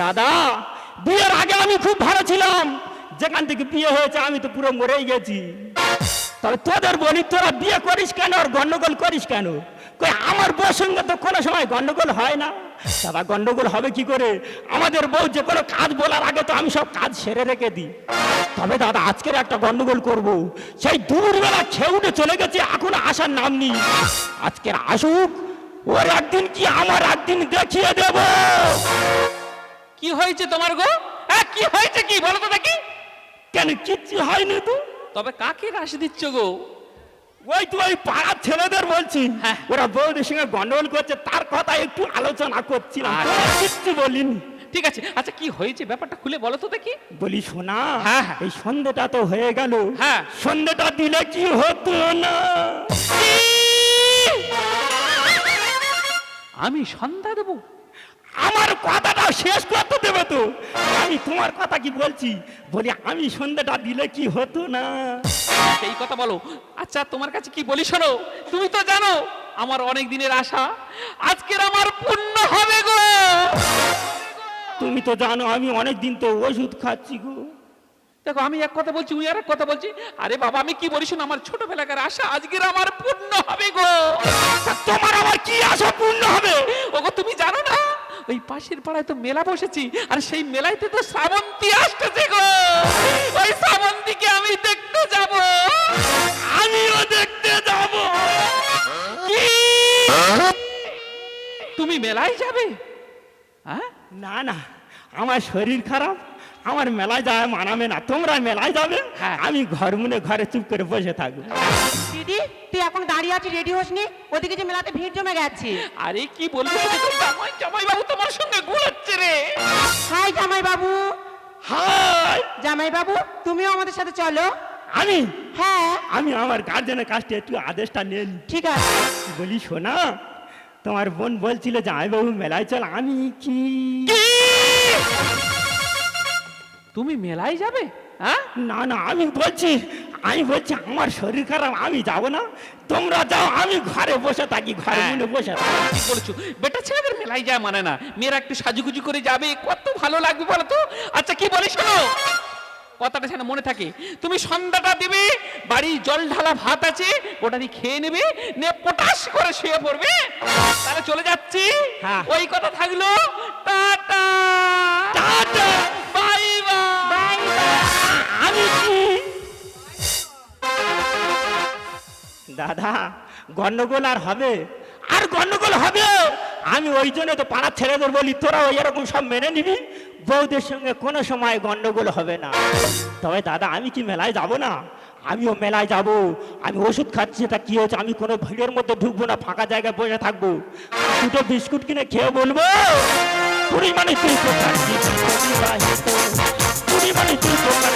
দাদা, বিয়ের আগে আমি খুব ভালো ছিলাম। যেখান থেকে বিয়ে হয়েছে, আমি তো পুরো মরেই গেছি। তবে তোদের বলি, তোরা বিয়ে করিস কেন আর গন্ডগোল করিস কেন? কই, আমার বউর সঙ্গে তো কোনো সময় গন্ডগোল হয় না। দাদা গন্ডগোল হবে কি করে? আমাদের বউ যে কোনো কাজ বলার আগে তো আমি সব কাজ সেরে রেখে দিই। তবে দাদা, আজকের একটা গন্ডগোল করব। সেই দুপুরবেলা খেয়ে উঠে চলে গেছে, এখন আসার নাম নেই। আজকের আসুক ওর একদিন কি আমার একদিন দেখিয়ে দেব? কি হয়েছে তোমার গো? হ্যাঁ কি হয়েছে কি? বলো তো দেখি। কেন কিচ্ছু হয়নি তো? তবে কাকে রাশ দিচ্ছ গো? ওই তো ওই পাড়ার ছেলেদের বলছি। হ্যাঁ। ওরা বৌদের সঙ্গে গন্ডগোল করছে তার কথা একটু আলোচনা করছিলাম। কিচ্ছু বলিনি। ঠিক আছে আচ্ছা কি হয়েছে? ব্যাপারটা খুলে বলো তো দেখি। বলি শোনা হ্যাঁ, হ্যাঁ। এই সন্ধ্যেটা তো হয়ে গেল। হ্যাঁ। সন্ধ্যেটা দিলে কি হতো না? আমি সন্ধ্যা দেবো। আমার কথাটা শেষ করতে দেবে তো। আমি তোমার কথা কি বলছি? বলি আমি সন্ধ্যাটা দিলে কি হতো না? এই কথা বলো। আচ্ছা তোমার কাছে কি বলি শোনো? তুমি তো জানো আমার অনেক দিনের আশা। আজকের আমার পূর্ণ হবে গো। তুমি তো জানো আমি অনেক দিন তো ওষুধ খাচ্ছি গো। দেখো, আমি এক কথা বলছি, উনি আর এক কথা বলছি। আরে বাবা, আমি কি বলি আমার ছোটবেলাকার আশা আজকের আমার পূর্ণ হবে গো। তোমার আমার কি আশা পূর্ণ হবে? ওগো, তুমি জানো না, ওই পাশের পাড়ায় তো মেলা বসেছি, আর সেই মেলাইতে তো শ্রাবন্তী আসতেছে গো। ওই শ্রাবন্তীকে আমি দেখতে যাব। আমিও দেখতে যাব। তুমি মেলায় যাবে? হ্যাঁ না না, আমার শরীর খারাপ। আমার মেলায় যাওয়া মানাবে না তোমরা মেলায় যাবে। হ্যাঁ। আমি ঘর মনে ঘরে চুপ করে বসে থাকব। দিদি তুই এখন দাঁড়িয়ে আছিস রেডি হসনি? ওদিকে যে মেলাতে ভিড় জমে গেছে। আরে কি বলব? জামাই জামাই বাবু তোমার সঙ্গে ঘুরাচ্ছে রে। হাই জামাই বাবু হাই। জামাই বাবু তুমিও আমাদের সাথে চলো। আমি? হ্যাঁ। আমি আমার গার্জেনের কাছ থেকে একটু আদেশটা নিয়ে নিই। ঠিক আছে। বলি শোনা তোমার বোন বলছিল যে আমি বাবু মেলায় চল আমি কি? তুমি মেলায় যাবে হ্যাঁ? না না আমি বলছি আমি বলছি আমার শরীর খারাপ আমি যাব না। তোমরা যাও আমি ঘরে বসে থাকি ঘরে হ্যাঁ। মনে বসে থাকি। বলেছ? বেটা ছেলেদের মেলায় যায় মানে না। মেয়েরা একটু সাজুগুজু করে যাবে কত ভালো লাগবে বলো তো? আচ্ছা কি বলিস শোনো? কথাটা যেন মনে থাকে। তুমি সন্ধ্যাটা দিবে বাড়ি জল ঢালা ভাত আছে ওটা দিয়ে খেয়ে নেবে নে পটাশ করে শুয়ে পড়বে। তাহলে চলে যাচ্ছি। হ্যাঁ। ওই কথা থাকল টাটা। দাদা, গন্ডগোল আর হবে? আর গন্ডগোল হবে? আমি ওই জন্য তো পাড়ার ছেলেদের বলি, তোরা ওই এরকম সব মেনে নিবি? বউদের সঙ্গে কোনো সময় গন্ডগোল হবে না। তবে দাদা, আমি কি মেলায় যাব না? আমিও মেলায় যাব। আমি ওষুধ খাচ্ছি তা কি হচ্ছে আমি কোনো ভিড়ের মধ্যে ঢুকবো না, ফাঁকা জায়গায় বসে থাকব। দুটো বিস্কুট কিনে খেয়ে বলব কুড়ি মানে তুই বিবাহিত কুড়ি মানে তুই প্রকার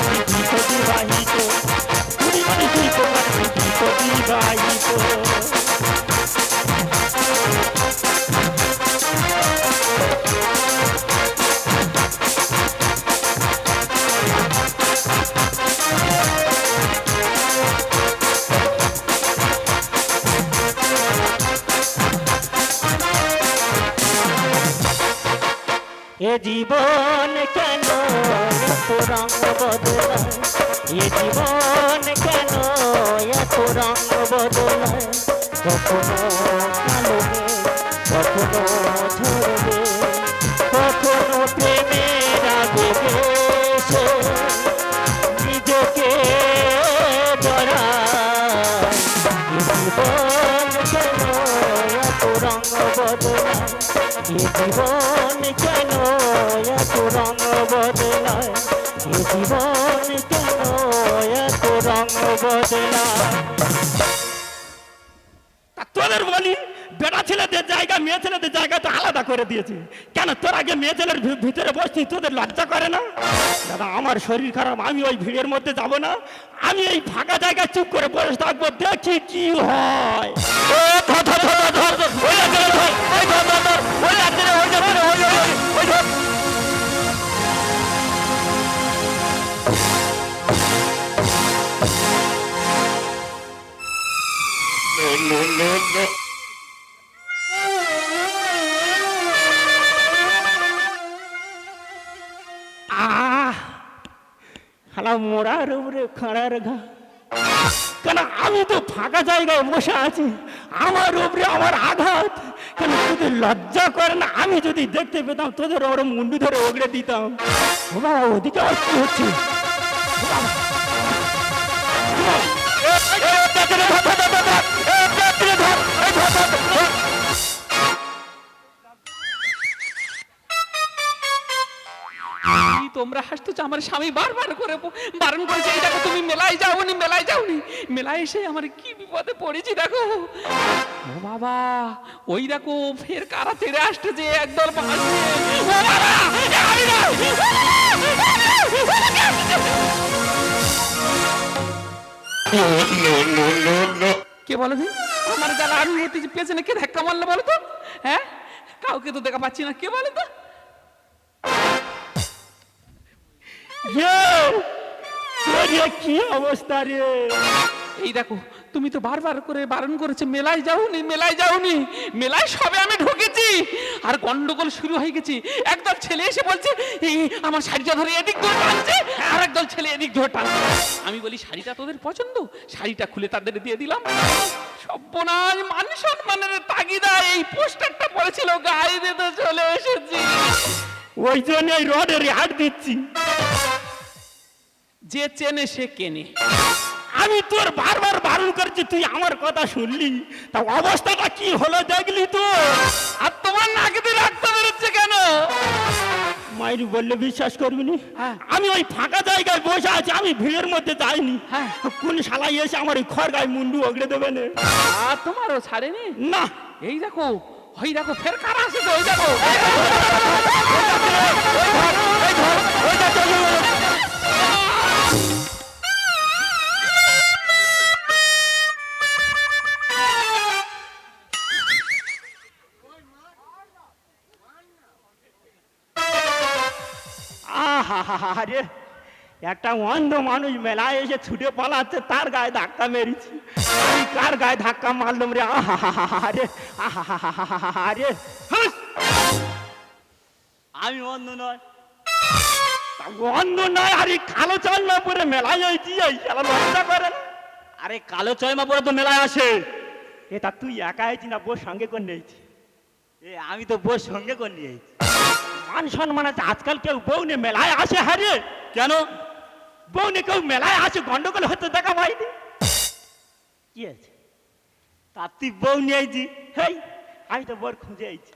রঙ বদলায় কখনো কালো কখনো ঝরবে কখনো প্রেমের আবেগে সে নিজেকে জীবন ছেলেদের জায়গা, মেয়ে ছেলেদের জায়গা তো আলাদা করে দিয়েছি। কেন তোর আগে মেয়ে ছেলের ভিতরে বসছি, তোদের লজ্জা করে না? দাদা, আমার শরীর খারাপ, আমি ওই ভিড়ের মধ্যে যাব না। আমি এই ফাঁকা জায়গায় চুপ করে বসে থাকব, দেখি কি হয়. শালা মোড়ার উপরে খাড়ার ঘা কেন আমি তো ফাঁকা জায়গায় বসে আছি আমার উপরে আমার আঘাত কেন যদি লজ্জা করে না আমি যদি দেখতে পেতাম তোদের ওর মুন্ডু ধরে ওগড়ে দিতাম ও বাবা ওদিকে কি হচ্ছে ধর, তোমরা হাসতেছো আমার স্বামী বারবার করে বারণ করেছে এই দেখো তুমি মেলায় যাওনি মেলায় যাওনি। মেলায় এসে আমার কি বিপদে পড়েছি দেখো। ও বাবা ওই দেখো ফের কারা তেড়ে আসতেছে একদল। কে বলো আমার জ্বালা আমি পেছনে কে ধাক্কা মারলো বলো তো? হ্যাঁ? কাউকে তো দেখা পাচ্ছি না কে বলো তো? কি অবস্থা রে? এই দেখো তুমি তো বারবার করে বারণ করেছে মেলায় যাওনি মেলায় যাওনি মেলায় সবে আমি ঢুকেছি। আর গন্ডগোল শুরু হয়ে গেছে। একদল ছেলে এসে বলছে এই আমার শাড়িটা ধরে এদিক ধরে টানছে আর একদল ছেলে এদিক ধরে টানছে। আমি বলি শাড়িটা তোদের পছন্দ? শাড়িটা খুলে তাদের দিয়ে দিলাম। সব্যনাশ মান সম্মানের তাগিদা এই পোস্টারটা পড়েছিল গায়ে দিতে চলে এসেছি। ওই জন্য এই রডের হাট দিচ্ছি। যে চেনে সে কেনে আমি তোর বারবার বারণ করছি তুই আমার কথা শুনলি তা অবস্থাটা কি হলো দেখলি তো আর তোমার নাকে দিয়ে রক্ত বেরোচ্ছে কেন মাইরি বললে বিশ্বাস করবি নি হ্যাঁ। আমি ওই ফাঁকা জায়গায় বসে আছি আমি ভিড়ের মধ্যে যাইনি হ্যাঁ। কোন শালাই এসে আমার ওই খড় গায়ে মুন্ডু ওগড়ে দেবে না আর তোমারও ছাড়েনি না এই দেখো ওই দেখো ফের কারা আসে ওই দেখো আহা রে একটা অন্ধ মানুষ মেলায় এসে ছুটে পালাচ্ছে, তার গায়ে ধাক্কা মেরেছি। আমি কার গায়ে ধাক্কা মারলাম রে? আহা রে আহা রে হাস! আমি অন্ধ নয়। তা অন্ধ নয়, আরে কালো চাল না পরে মেলায় হয়েছি এই শালা লজ্জা করে। আরে কালো চয়মা পরে তো মেলায় আসে। এটা তুই একা আইছি না বোর সঙ্গে করে নিয়েছি এ আমি তো বোর সঙ্গে করে নিয়েছি মান সম্মান আছে আজকাল কেউ বউ নে মেলায় আসে হারে কেন? বউ নে কেউ মেলায় আসে গন্ডগোল হতে দেখা পাইনি কি আছে তার তুই বউ নিয়ে আইছি হেই আমি তো বোর খুঁজে আইছি।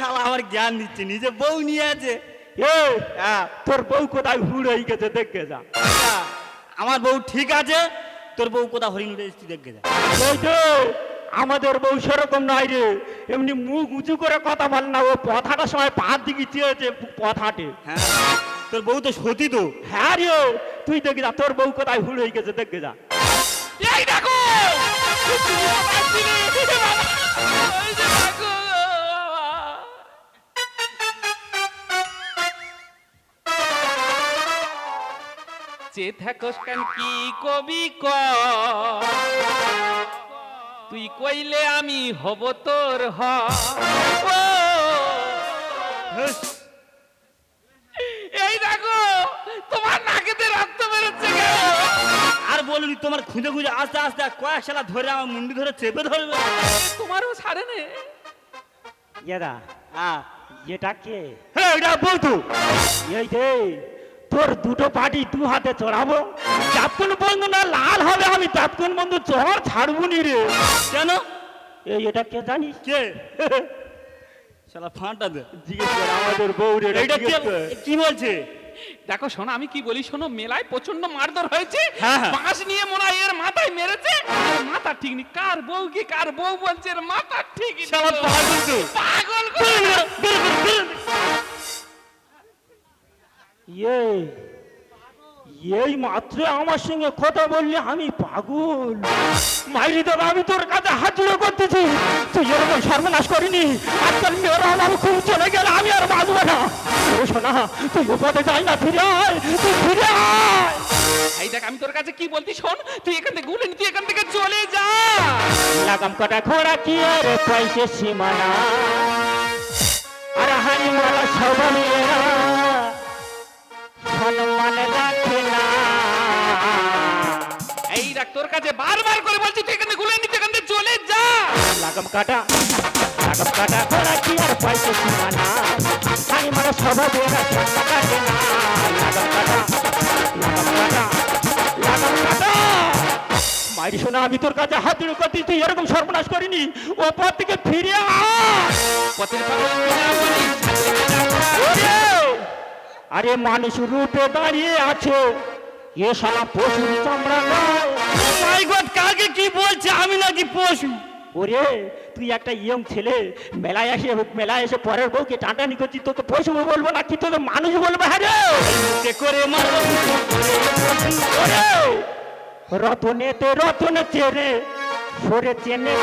শালা আমার জ্ঞান দিচ্ছে নিজে বউ নিয়ে আছে। এ তোর বউ কোথায় হুড় হয়ে গেছে দেখে যা। আচ্ছা, আমার বউ ঠিক আছে তোর বউ কোথা হরিণ উঠে দেখে যে, আমাদের বউ সেরকম নাই রে। এমনি মুখ উঁচু করে কথা বল না। ও পথাটার সময় পা দিকে চেয়েছে পথাটে হ্যাঁ। তোর বউ তো সতী তো। হ্যাঁ রে তুই দেখে যা তোর বউ কোথায় হুড় হয়ে গেছে দেখে যা। এই দেখো! থাকস কেন কি কবি ক তুই কইলে আমি হব তোর হ। এই দেখো তোমার নাকেতে রক্ত বেরোচ্ছে আর বলুনি তোমার খুঁজে খুঁজে আস্তে আস্তে কয়েক শালা ধরে আমার মুন্ডি ধরে চেপে ধরবে। তোমারও ছাড়ে নে। এদা হ্যাঁ। এটা কে? হ্যাঁ এটা বউ তো এই যে তোর দুটো পাটি দু হাতে চড়াবো। যতক্ষণ বন্ধু না লাল হবে আমি ততক্ষণ বন্ধু চড় ছাড়বো নি রে। কেন? এই এটা কে জানিস? কে? শালা ফাঁটা দে। জিজ্ঞেস কর আমাদের বউ রে এইটা কে বলছে? দেখো শোনো আমি কি বলি শোনো মেলায় প্রচণ্ড মারধর হয়েছে। হ্যাঁ, হ্যাঁ। বাঁশ নিয়ে মনে হয় এর মাথায় মেরেছে। মাথা ঠিক নেই। কার বউ কি কার বউ বলছে এর মাথা ঠিক পাগল পাগল করে এই এই মাত্র আমার সঙ্গে কথা বললে আমি পাগল। মাইরি দাদা আমি তোর কাছে হাত জুড়ে করতেছি। তুই এরকম সর্বনাশ করিনি। আজকাল মেয়েরা আমার খুব চলে গেলে আমি আর বাঁচবো না। শোনা তুই ও পথে যাই না, ফিরে আয়, তুই ফিরে আয়। এই দেখ, আমি তোর কাছে কি বলতি শোন, তুই এখান থেকে গুলেন তুই এখান থেকে চলে যা। লাগাম কটা ঘোড়া কি আর পয়সে সীমানা? কাটা লাগাম কাটা, ঘোড়া কি আর সীমানা আমি মানে স্বভাবের সন্মান রাখে না লাগাম কাটা কাটা কাটা। শোনা আমি তোর কাছে হাত করতে তুই এরকম সর্বনাশ করিনি। ও পথ থেকে ফিরে! আরে মানুষ রূপে দাঁড়িয়ে আছে। এ শালা পশুর চামড়া নয়। কাকে কি বলছে? আমি নাকি পশু। ওরে তুই একটা ইয়ং ছেলে মেলায় এসে মেলায় এসে পরের বউকে টাটানি করছিস তোকে পয়সা বলব না কি তোকে মানুষ বলব? হ্যাঁ করে! রতনেতে রতনে চেনে সরে চেনে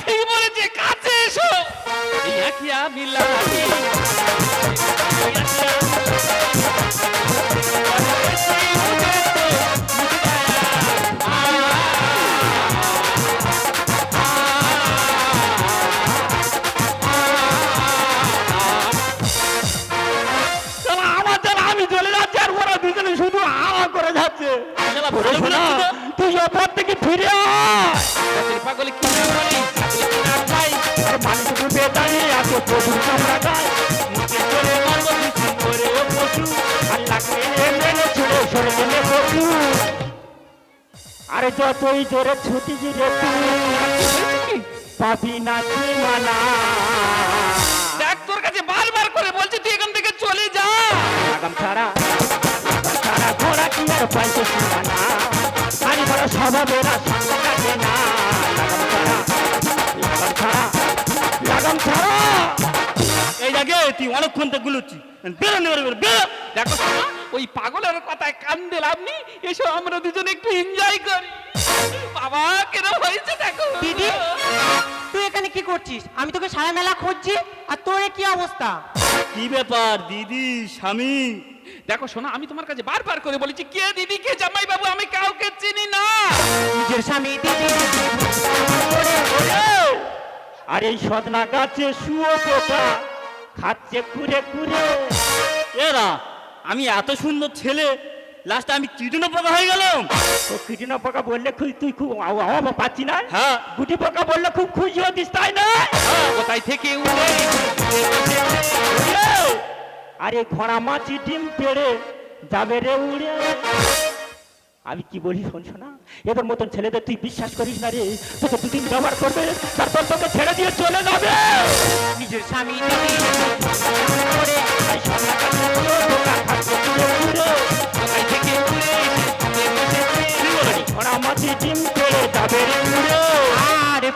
ঠিক বলেছে কাছে এসো। মিলাহি যতই জোরে ছুটি রে তুই। পাবি না সীমানা। দেখ তোর কাছে বারবার করে বলছি তুই এখান থেকে চলে যা। লাগাম ছাড়া ছাড়া ঘোড়া কি আর পাইছে সীমানা? আরে বড় স্বভাবেরা সঙ্গ কাটে না। লাগাম ছাড়া লাগাম ছাড়া লাগাম ছাড়া। তুই অনেকক্ষণ গুলোচ্ছি বেরোনে বেরো বেরো। দেখো ওই পাগলের কথায় কান দিলাম নি এসো আমরা দুজনে একটু এনজয় করি। বাবা কেন হয়েছে দেখো। দিদি তুই এখানে কি করছিস? আমি তোকে সারা মেলা খুঁজছি আর তোর কি অবস্থা? কি ব্যাপার দিদি স্বামী? দেখো শোনো আমি তোমার কাছে বারবার করে বলেছি কে দিদি কে জামাই বাবু আমি কাউকে চিনি না। নিজের স্বামী দিদি। আর এই সদনা গাছে শুয়ো পোকা খাচ্ছে কুড়ে কুড়ে। এরা আমি এত সুন্দর ছেলে লাস্টে আমি চিটুনো পোকা হয়ে গেলাম। তো কিটিনা পোকা বললে খুব- তুই খুব আও- আও পাচ্ছি না? হ্যাঁ। গুটি পোকা বললে খুব খুশি হতিস তাই না? কোথায় থেকে উড়ে আরে ঘোড়া মাছি ডিম পেড়ে যাবে রে উড়ে। আমি কি বলি শোন শোনা এদের মতন ছেলেদের তুই বিশ্বাস করিস না রে? তোকে দুদিন ব্যবহার করবে তারপর তোকে ছেড়ে দিয়ে চলে যাবে। নিজের স্বামী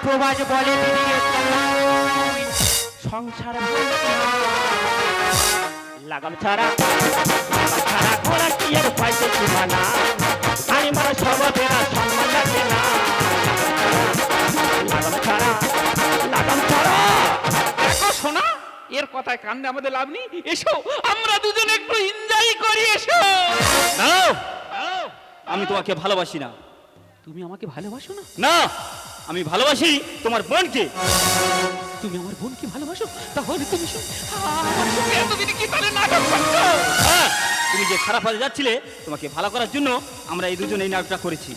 প্রবাস বলে সংসার লাগাম ছাড়া ছাড়া ঘোড়া কি আর পাইছে সীমানা? এর কথায় কান্দে আমাদের লাভ নেই। এসো আমরা দুজনে একটু এনজয় করি এসো। দাঁড়াও আমি তোমাকে ভালোবাসি না। তুমি আমাকে ভালোবাসো না? না আমি ভালোবাসি তোমার বোনকে। তুমি আমার বোনকে ভালোবাসো? তাহলে তুমি এতদিনে কি তাহলে নাটক করছ? হ্যাঁ তুমি যে খারাপ হয়ে যাচ্ছিলে তোমাকে ভালো করার জন্য আমরা এই দুজন এই নাটকটা করেছি।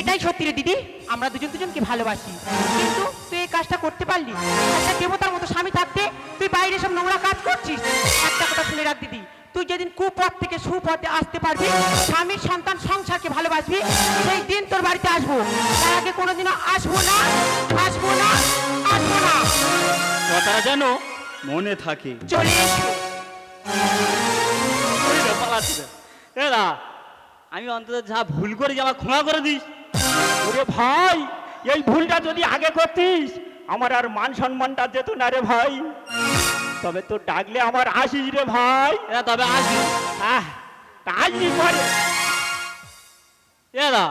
এটাই সত্যি রে দিদি আমরা দুজন দুজনকে ভালোবাসি। কিন্তু এই কাজটা করতে পারলি? একটা দেবতার মতো স্বামী থাকতে তুই বাইরে সব নোংরা কাজ করছিস। একটা কথা শুনে রাখ দিদি তুই যেদিন কুপথ থেকে সুপথে আসতে পারবি স্বামীর সন্তান সংসারকে ভালোবাসবি সেই দিন তোর বাড়িতে আসব। তার আগে কোনোদিনও আসব না আসব না আসব না। কথাটা যেন মনে থাকে। চলে এসো। আমি অন্তত যা ভুল করে যে আমার ক্ষমা করে দিস। ওরে ভাই! এই ভুলটা যদি আগে করতিস আমার আর মান সম্মানটা যেত না রে ভাই। তবে তো ডাকলে আমার আসিস রে ভাই। তবে তা আসবি পরে এরা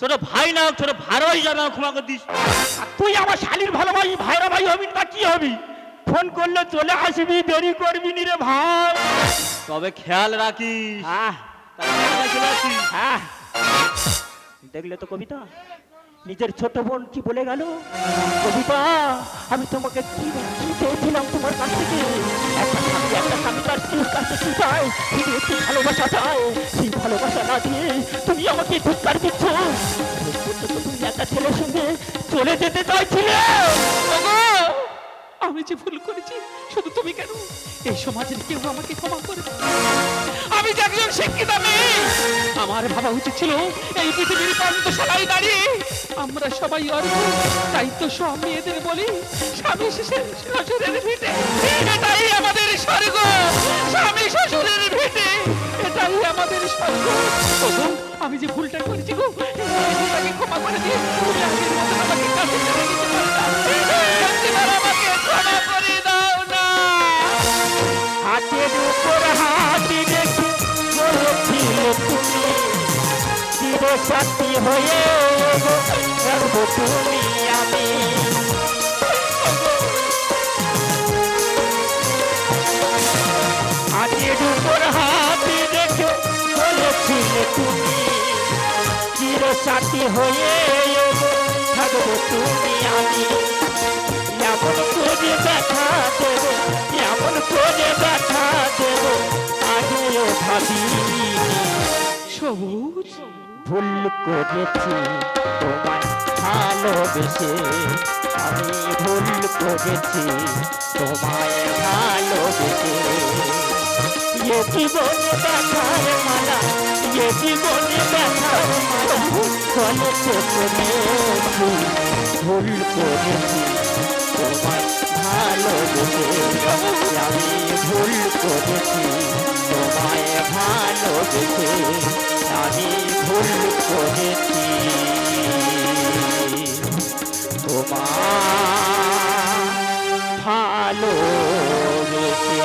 ছোট ভাই না ছোট ভাই হিসাবে আমার ক্ষমা করে দিস। তুই আমার শালির ভালোবাসি ভাইরা ভাই হবি না কি হবি? ফোন করলে চলে আসবি দেরি করবি নি রে ভাই। তবে খেয়াল রাখিস। হ্যাঁ দেখলে তো কবিতা। নিজের ছোট বোন কি বলে গেল? কবিতা আমি তোমাকে কি চেয়েছিলাম তোমার কাছ থেকে। একটা কি ভালোবাসা সেই ভালোবাসা না দিয়ে তুমি আমাকে তুমি একটা চলে যেতে আমি যে ভুল করেছি, শুধু তুমি কেন? এই সমাজের কেউ আমাকে ক্ষমা করে। আমি যে একজন শিক্ষিত আমার ভাবা উচিত ছিল এই পৃথিবীর প্রান্তশালায় দাঁড়িয়ে আমরা সবাই অর্ঘ তাই তো সব মেয়েদের বলি, স্বামী শ্বশুরের ভিটে। এটাই আমাদের স্বর্গ। স্বামী শ্বশুরের ভিটে। এটাই আমাদের স্বর্গ। আমি যে ভুলটা করেছি গো ভুলটাকে ক্ষমা করে দিয়ে তুমি আগের মতো আমাকে কাছে ছেড়ে দিতে পারো। আমাকে সাথী হয়ে রাখব তুমি আমি। হাতের উপর হাতি রেখে বলেছিলে তুমি চির সাথী হয়ে থাকব তুমি আমি। এমন করে দেখা দেব এমন করে দেখা দেব আগেও ভাবিনি। সবুজ? ভুল করেছি, তোমায় ভালোবেসে আমি ভুল করেছি, তোমায় ভালোবেসে। এ জীবনে দেখার মালা, এ জীবনে দেখার মালা কলেছে করেছি ভুল করেছি। তোমায় ভালোবেসে। আমি ভুল করেছি তোমায় ভালোবেসে আমি ভুল করেছি ভালো ভালোবেসে